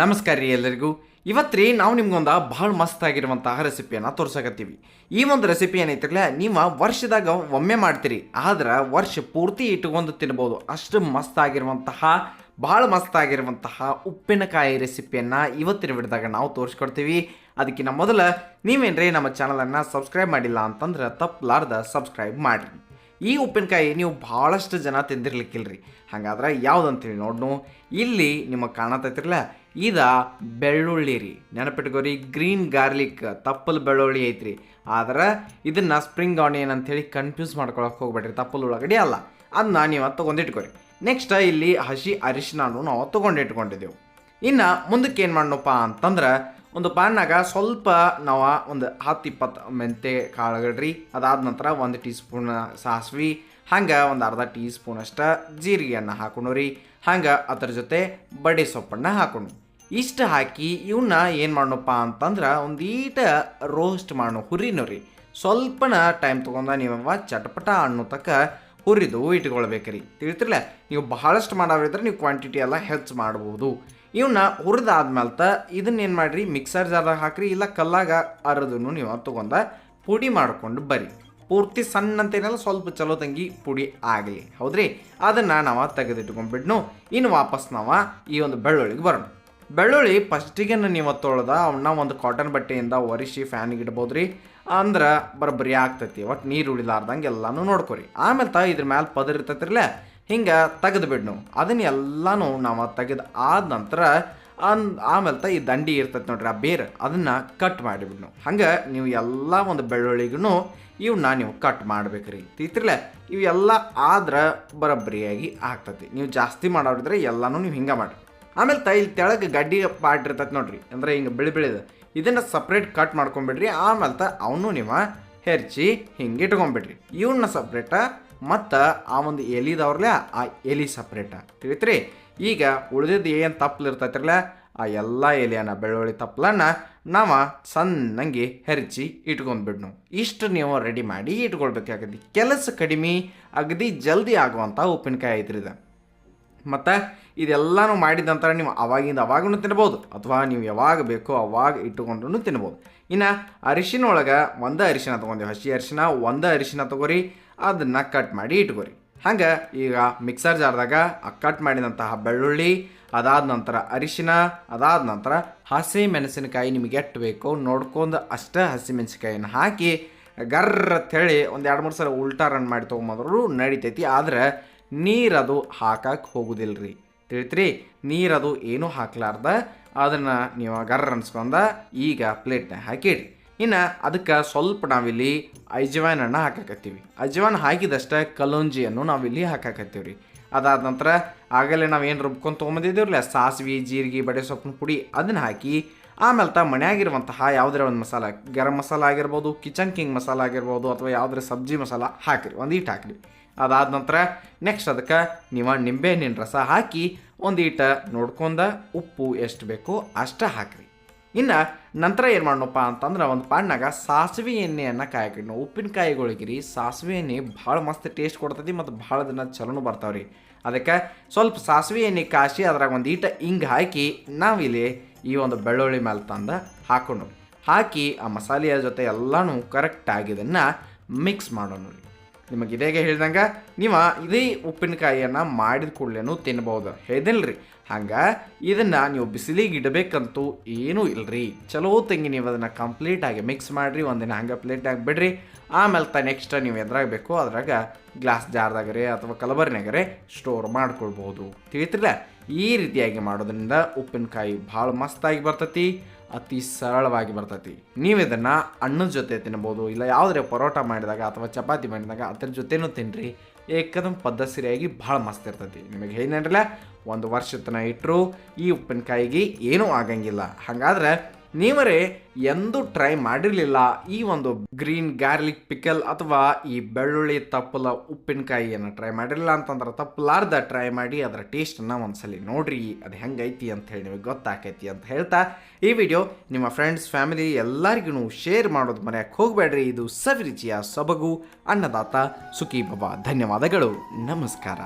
ನಮಸ್ಕಾರ ರೀ ಎಲ್ಲರಿಗೂ. ಇವತ್ತು ರೀ ನಾವು ನಿಮ್ಗೊಂದು ಭಾಳ ಮಸ್ತ್ ಆಗಿರುವಂತಹ ರೆಸಿಪಿಯನ್ನು ತೋರ್ಸಕತ್ತೀವಿ. ಈ ಒಂದು ರೆಸಿಪಿ ಏನೈತಿರಲ್ಲ ನೀವು ವರ್ಷದಾಗ ಒಮ್ಮೆ ಮಾಡ್ತೀರಿ, ಆದ್ರೆ ವರ್ಷ ಪೂರ್ತಿ ಇಟ್ಕೊಂಡು ತಿನ್ಬೋದು. ಅಷ್ಟು ಮಸ್ತ್ ಆಗಿರುವಂತಹ ಭಾಳ ಮಸ್ತ್ ಆಗಿರುವಂತಹ ಉಪ್ಪಿನಕಾಯಿ ರೆಸಿಪಿಯನ್ನು ಇವತ್ತಿನ ಬಿಡಿದಾಗ ನಾವು ತೋರಿಸ್ಕೊಡ್ತೀವಿ. ಅದಕ್ಕಿಂತ ಮೊದಲು, ನೀವೇನ್ರಿ ನಮ್ಮ ಚಾನಲನ್ನು ಸಬ್ಸ್ಕ್ರೈಬ್ ಮಾಡಿಲ್ಲ ಅಂತಂದ್ರೆ ತಪ್ಪಲಾರ್ದ ಸಬ್ಸ್ಕ್ರೈಬ್ ಮಾಡಿರಿ. ಈ ಉಪ್ಪಿನಕಾಯಿ ನೀವು ಭಾಳಷ್ಟು ಜನ ತಿಂದಿರ್ಲಿಕ್ಕಿಲ್ರಿ. ಹಾಗಾದ್ರೆ ಯಾವುದಂತೇಳಿ ನೋಡ್ನು. ಇಲ್ಲಿ ನಿಮಗೆ ಕಾಣತೈತಿರಲ್ಲ ಇದ ಬೆಳ್ಳುಳ್ಳಿ ರೀ. ನೆನಪಿಟ್ಕೋರಿ ಗ್ರೀನ್ ಗಾರ್ಲಿಕ್ ತಪ್ಪಲ್ ಬೆಳ್ಳುಳ್ಳಿ ಐತ್ರಿ. ಆದ್ರೆ ಇದನ್ನ ಸ್ಪ್ರಿಂಗ್ ಆನಿಯನ್ ಅಂತೇಳಿ ಕನ್ಫ್ಯೂಸ್ ಮಾಡ್ಕೊಳಕ್ಕೆ ಹೋಗ್ಬೇಡ್ರಿ, ತಪ್ಪಲ್ ಉಳ್ಳಾಗಡ್ಡಿ ಅಲ್ಲ. ಅದನ್ನ ನೀವು ತೊಗೊಂಡಿಟ್ಕೋರಿ. ನೆಕ್ಸ್ಟ್ ಇಲ್ಲಿ ಹಸಿ ಅರಿಶಿನೂ ನಾವು ತೊಗೊಂಡಿಟ್ಕೊಂಡಿದ್ದೆವು ಇನ್ನು ಮುಂದಕ್ಕೆ ಏನು ಮಾಡೋಣಪ್ಪ ಅಂತಂದ್ರೆ, ಒಂದು ಪಾನ್ನಾಗ ಸ್ವಲ್ಪ ನಾವು ಒಂದು ಹತ್ತು ಇಪ್ಪತ್ತು ಮೆಂತೆ ಕಾಳುಗಳ್ರಿ ಅದಾದ ನಂತರ ಒಂದು ಟೀ ಸ್ಪೂನ್ ಸಾಸ್ವಿ, ಹಂಗೆ ಒಂದು ಅರ್ಧ ಟೀ ಸ್ಪೂನ್ ಜೀರಿಗೆಯನ್ನು ಹಾಕೊಂಡು ರೀ. ಹಂಗೆ ಅದ್ರ ಜೊತೆ ಬಡೆ ಸೊಪ್ಪನ್ನು ಹಾಕೊಂಡು ಇಷ್ಟು ಹಾಕಿ ಇವನ್ನ ಏನು ಮಾಡೋಣಪ್ಪ ಅಂತಂದ್ರೆ ಒಂದೀಟ ರೋಸ್ಟ್ ಮಾಡೋಣ ಹುರಿನೂ ರೀ. ಸ್ವಲ್ಪನ ಟೈಮ್ ತೊಗೊಂಡ ನೀವು ಚಟಪಟ ಅನ್ನೋ ತಕ್ಕ ಹುರಿದು ಇಟ್ಕೊಳ್ಬೇಕ್ರಿ ತಿಳಿತಿರ್ಲ ನೀವು ಬಹಳಷ್ಟು ಮಾಡೋರಿದ್ರೆ ನೀವು ಕ್ವಾಂಟಿಟಿ ಎಲ್ಲ ಹೆಚ್ಚು ಮಾಡ್ಬೋದು. ಇವನ್ನ ಹುರಿದಾದ್ಮೇಲೆ ಇದನ್ನ ಏನು ಮಾಡಿರಿ? ಮಿಕ್ಸರ್ ಜಾರ್ದಾಗ ಹಾಕ್ರಿ, ಇಲ್ಲ ಕಲ್ಲಾಗ ಅರದನ್ನು ನೀವು ತೊಗೊಂಡ ಪುಡಿ ಮಾಡ್ಕೊಂಡು ಬರ್ರಿ ಪೂರ್ತಿ ಸಣ್ಣ ಅಂತೇನಲ್ಲ ಸ್ವಲ್ಪ ಚಲೋ ತಂಗಿ ಪುಡಿ ಆಗಲಿ. ಹೌದ್ರಿ? ಅದನ್ನು ನಾವು ತೆಗೆದಿಟ್ಕೊಂಡ್ಬಿಡ್ನು ಇನ್ನು ವಾಪಸ್ ನಾವು ಈ ಒಂದು ಬೆಳ್ಳುಳ್ಳಿಗೆ ಬರೋಣ. ಬೆಳ್ಳುಳ್ಳಿ ಫಸ್ಟಿಗೆ ನೀವು ತೊಳ್ದ ಅವನ್ನ ಒಂದು ಕಾಟನ್ ಬಟ್ಟೆಯಿಂದ ಒರೆಸಿ ಫ್ಯಾನಿಗೆ ಇಡ್ಬೋದು ರೀ ಅಂದ್ರೆ ಬರಬರಿ ಆಗ್ತೈತಿ ಒಟ್ಟು ನೀರು ಉಳಿಲಾರ್ದಂಗೆ ಎಲ್ಲಾನು ನೋಡ್ಕೊರಿ. ಆಮೇಲೆ ತ ಇದ್ರ ಮ್ಯಾಲೆ ಪದರ್ ಇರ್ತೈತ್ರಿಲ್ಲೇ ಹಿಂಗೆ ತೆಗೆದು ಬಿಡ್ನು. ಅದನ್ನ ಎಲ್ಲಾನು ನಾವು ತೆಗೆದು ಆದ ನಂತರ ಅನ್ ಆಮೇಲೆ ತ ಈ ದಂಡಿ ಇರ್ತೈತೆ ನೋಡ್ರಿ ಆ ಬೇರು, ಅದನ್ನು ಕಟ್ ಮಾಡಿಬಿಡ್ನು ಹಂಗೆ ನೀವು ಎಲ್ಲ ಒಂದು ಬೆಳ್ಳುಳ್ಳಿಗೂ ಇವನ್ನ ನೀವು ಕಟ್ ಮಾಡ್ಬೇಕ್ರಿ. ತೀತಿರ್ಲ ಇವೆಲ್ಲ ಆದ್ರೆ ಬರೋಬ್ಬರಿಯಾಗಿ ಆಗ್ತೈತಿ. ನೀವು ಜಾಸ್ತಿ ಮಾಡೋರಿದ್ರೆ ಎಲ್ಲಾನು ನೀವು ಹಿಂಗೆ ಮಾಡಿ ಆಮೇಲೆ ತೈಲ್ ತೆಳಗೆ ಗಡ್ಡಿ ಪಾರ್ಟ್ ಇರ್ತೈತೆ ನೋಡ್ರಿ. ಅಂದ್ರೆ ಹಿಂಗೆ ಬಿಳಿ ಬಿಳಿದು ಇದನ್ನು ಸಪ್ರೇಟ್ ಕಟ್ ಮಾಡ್ಕೊಂಬಿಡ್ರಿ. ಆಮೇಲೆ ತ ಅವನು ನೀವು ಹೆರ್ಚಿ ಹಿಂಗೆ ಇಟ್ಕೊಂಬಿಡ್ರಿ. ಇವನ್ನ ಸಪ್ರೇಟ ಮತ್ತು ಆ ಒಂದು ಎಲಿದವ್ರಲ್ಲ ಆ ಎಲಿ ಸಪ್ರೇಟ ತಿಳಿತ್ರಿ? ಈಗ ಉಳಿದಿದ್ದು ಏನು ತಪ್ಪಲು ಇರ್ತೈತಿರಲ್ಲ, ಆ ಎಲ್ಲ ಎಲಿಯನ್ನ ಬೆಳ್ಳುಳ್ಳಿ ತಪ್ಪಲನ್ನ ನಾವು ಸಣ್ಣಂಗೆ ಹೆರಚಿ ಇಟ್ಕೊಂಡ್ಬಿಡ್ನು. ಇಷ್ಟು ನೀವು ರೆಡಿ ಮಾಡಿ ಇಟ್ಕೊಳ್ಬೇಕಾಗತ್ತೆ ಕೆಲಸ ಕಡಿಮೆ, ಅಗದಿ ಜಲ್ದಿ ಆಗುವಂಥ ಉಪ್ಪಿನಕಾಯಿ ಐತ್ರಿ ಇದು. ಮತ್ತು ಇದೆಲ್ಲನೂ ಮಾಡಿದ ನಂತರ ನೀವು ಅವಾಗಿಂದ ಅವಾಗೂ ತಿನ್ಬೋದು ಅಥವಾ ನೀವು ಯಾವಾಗ ಬೇಕೋ ಅವಾಗ ಇಟ್ಟುಕೊಂಡು ತಿನ್ಬೋದು. ಇನ್ನು ಅರಿಶಿನ ಒಳಗೆ ಒಂದೇ ಅರಿಶಿನ ತೊಗೊಂಡಿವಿ ಹಸಿ ಅರಿಶಿನ, ಒಂದು ಅರಿಶಿನ ತೊಗೋರಿ, ಅದನ್ನು ಕಟ್ ಮಾಡಿ ಇಟ್ಕೋರಿ. ಹಂಗೆ ಈಗ ಮಿಕ್ಸರ್ ಜಾರ್ದಾಗ ಕಟ್ ಮಾಡಿದಂತಹ ಬೆಳ್ಳುಳ್ಳಿ, ಅದಾದ ನಂತರ ಅರಿಶಿನ, ಅದಾದ ನಂತರ ಹಸಿ ಮೆಣಸಿನಕಾಯಿ ನಿಮಗೆ ಎಷ್ಟು ಬೇಕೋ ನೋಡ್ಕೊಂಡು ಅಷ್ಟೇ ಹಸಿ ಮೆಣಸಿನಕಾಯಿನ ಹಾಕಿ ಗರ್ರ ಹೇಳಿ ಒಂದು ಎರಡು ಮೂರು ಸಲ ಉಲ್ಟಾ ರನ್ ಮಾಡಿ ತೊಗೊಂಬಂದ್ರೂ ನಡಿತೈತಿ. ಆದ್ರೆ ನೀರದು ಹಾಕಕ್ಕೆ ಹೋಗುದಿಲ್ರಿ. ತಿಳಿತ್ರಿ, ನೀರದು ಏನೂ ಹಾಕ್ಲಾರ್ದ? ಅದನ್ನು ನೀವು ಗರ್ರ ಅನ್ಸ್ಕೊಂಡ ಈಗ ಪ್ಲೇಟ್ನ ಹಾಕಿಡ್ರಿ ಇನ್ನು ಅದಕ್ಕೆ ಸ್ವಲ್ಪ ನಾವಿಲ್ಲಿ ಅಜ್ವಾನನ್ನು ಹಾಕಾಕತ್ತೀವಿ. ಅಜ್ವಾನ್ ಹಾಕಿದಷ್ಟೇ ಕಲೋಂಜಿಯನ್ನು ನಾವಿಲ್ಲಿ ಹಾಕಾಕತ್ತೀವಿ ರೀ ಅದಾದ ನಂತರ ಆಗಲೇ ನಾವು ಏನು ರುಬ್ಕೊಂಡು ತೊಗೊಂಬಂದಿದ್ದೀವಿ ಸಾಸಿವೆ, ಜೀರಿಗೆ, ಬಡೆ ಸೊಪ್ಪಿನ ಪುಡಿ ಅದನ್ನು ಹಾಕಿ ಆಮೇಲೆ ತ ಮನೆಯಾಗಿರುವಂತಹ ಯಾವುದೇ ಒಂದು ಮಸಾಲ, ಗರಂ ಮಸಾಲ ಆಗಿರ್ಬೋದು, ಕಿಚನ್ ಕಿಂಗ್ ಮಸಾಲ ಆಗಿರ್ಬೋದು ಅಥವಾ ಯಾವುದರ ಸಬ್ಜಿ ಮಸಾಲ ಹಾಕಿರಿ, ಒಂದು ಈಟ್ ಹಾಕಿರಿ. ಅದಾದ ನಂತರ ನೆಕ್ಸ್ಟ್ ಅದಕ್ಕೆ ನೀವು ನಿಂಬೆಹಣ್ಣಿನ ರಸ ಹಾಕಿ ಒಂದು ಈಟ ನೋಡ್ಕೊಂಡ ಉಪ್ಪು ಎಷ್ಟು ಬೇಕೋ ಅಷ್ಟು ಹಾಕಿರಿ. ಇನ್ನು ನಂತರ ಏನು ಮಾಡೋಣಪ್ಪ ಅಂತಂದ್ರೆ ಒಂದು ಪಾಣ್ಣಾಗ ಸಾಸಿವೆ ಎಣ್ಣೆಯನ್ನು ಕಾಯ್ಕಿಡ್ನು. ನಾವು ಉಪ್ಪಿನಕಾಯಿಗಳಿಗಿರಿ ಸಾಸಿವೆ ಎಣ್ಣೆ ಭಾಳ ಮಸ್ತ್ ಟೇಸ್ಟ್ ಕೊಡ್ತೈತಿ ಮತ್ತು ಭಾಳ ದಿನ ಚಲೋನು ಬರ್ತಾವ್ರಿ. ಅದಕ್ಕೆ ಸ್ವಲ್ಪ ಸಾಸಿವೆ ಎಣ್ಣೆ ಕಾಸಿ ಅದ್ರಾಗ ಒಂದು ಈಟ ಹಿಂಗೆ ಹಾಕಿ ನಾವಿಲ್ಲಿ ಈ ಒಂದು ಬೆಳ್ಳುಳ್ಳಿ ಮೇಲೆ ತಂದು ಹಾಕೊಂಡು ಹಾಕಿ ಆ ಮಸಾಲೆಯ ಜೊತೆ ಎಲ್ಲನೂ ಕರೆಕ್ಟಾಗಿ ಇದನ್ನು ಮಿಕ್ಸ್ ಮಾಡೋಣ ನಿಮಗೆ ಇದೇಗೆ ಹೇಳ್ದಂಗೆ, ನೀವು ಇದೇ ಉಪ್ಪಿನಕಾಯಿಯನ್ನು ಮಾಡಿದ ಕೂಡಲೇನು ತಿನ್ಬೋದು. ಹೇಳ್ದಿಲ್ರಿ ಹಂಗೆ, ಇದನ್ನು ನೀವು ಬಿಸಿಲಿಗೆ ಇಡಬೇಕಂತೂ ಏನೂ ಇಲ್ಲರಿ ಚಲೋ ತಂಗಿ ನೀವು ಅದನ್ನು ಕಂಪ್ಲೀಟಾಗಿ ಮಿಕ್ಸ್ ಮಾಡಿರಿ, ಒಂದಿನ ಹಂಗೆ ಪ್ಲೇಟಾಗಿ ಬಿಡ್ರಿ ಆಮೇಲೆ ತ ನೆಕ್ಸ್ಟ್ ನೀವು ಎದ್ರಾಗ ಬೇಕು ಅದ್ರಾಗ ಗ್ಲಾಸ್ ಜಾರ್ದಾಗರೆ ಅಥವಾ ಕಲಬರ್ನಾಗರೆ ಸ್ಟೋರ್ ಮಾಡ್ಕೊಳ್ಬೋದು. ತಿಳಿತಿಲ್ಲ ಈ ರೀತಿಯಾಗಿ ಮಾಡೋದ್ರಿಂದ ಉಪ್ಪಿನಕಾಯಿ ಭಾಳ ಮಸ್ತಾಗಿ ಬರ್ತೈತಿ. ಅತಿ ಸರಳವಾಗಿ ಬರ್ತೈತಿ. ನೀವು ಇದನ್ನು ಹಣ್ಣು ಜೊತೆ ತಿನ್ಬೋದು, ಇಲ್ಲ ಯಾವುದೇ ಪರೋಟ ಮಾಡಿದಾಗ ಅಥವಾ ಚಪಾತಿ ಮಾಡಿದಾಗ ಅದ್ರ ಜೊತೆನೂ ತಿನ್ನಿರಿ ಏಕದಮ್ ಪದ್ಧತಿಯಾಗಿ ಭಾಳ ಮಸ್ತ್ ಇರ್ತೈತಿ. ನಿಮಗೆ ಏನಂದ್ರಲ್ಲ ಒಂದು ವರ್ಷ ತನಕ ಇಟ್ಟರು ಈ ಉಪ್ಪಿನಕಾಯಿಗೆ ಏನೂ ಆಗಂಗಿಲ್ಲ. ಹಾಗಾದ್ರೆ ನೀವರೇ ಎಂದೂ ಟ್ರೈ ಮಾಡಿರಲಿಲ್ಲ ಈ ಒಂದು ಗ್ರೀನ್ ಗಾರ್ಲಿಕ್ ಪಿಕಲ್ ಅಥವಾ ಈ ಬೆಳ್ಳುಳ್ಳಿ ತಪ್ಪಲ ಉಪ್ಪಿನಕಾಯಿಯನ್ನು ಟ್ರೈ ಮಾಡಿರಲಿಲ್ಲ ಅಂತಂದ್ರೆ ತಪ್ಪಲಾರ್ದ ಟ್ರೈ ಮಾಡಿ ಅದರ ಟೇಸ್ಟನ್ನು ಒಂದ್ಸಲಿ ನೋಡ್ರಿ, ಅದು ಹೆಂಗೈತಿ ಅಂತ ಹೇಳಿ ನಿಮಗೆ ಗೊತ್ತಾಕೈತಿ ಅಂತ ಹೇಳ್ತಾ ಈ ವಿಡಿಯೋ ನಿಮ್ಮ ಫ್ರೆಂಡ್ಸ್ ಫ್ಯಾಮಿಲಿ ಎಲ್ಲರಿಗೂ ಶೇರ್ ಮಾಡೋದು ಮರೆಯಕ್ಕೆ ಹೋಗಬೇಡ್ರಿ. ಇದು ಸವಿರುಚಿಯ ಸೊಬಗು, ಅನ್ನದಾತ ಸುಖಿ ಬಾಬಾ ಧನ್ಯವಾದಗಳು. ನಮಸ್ಕಾರ.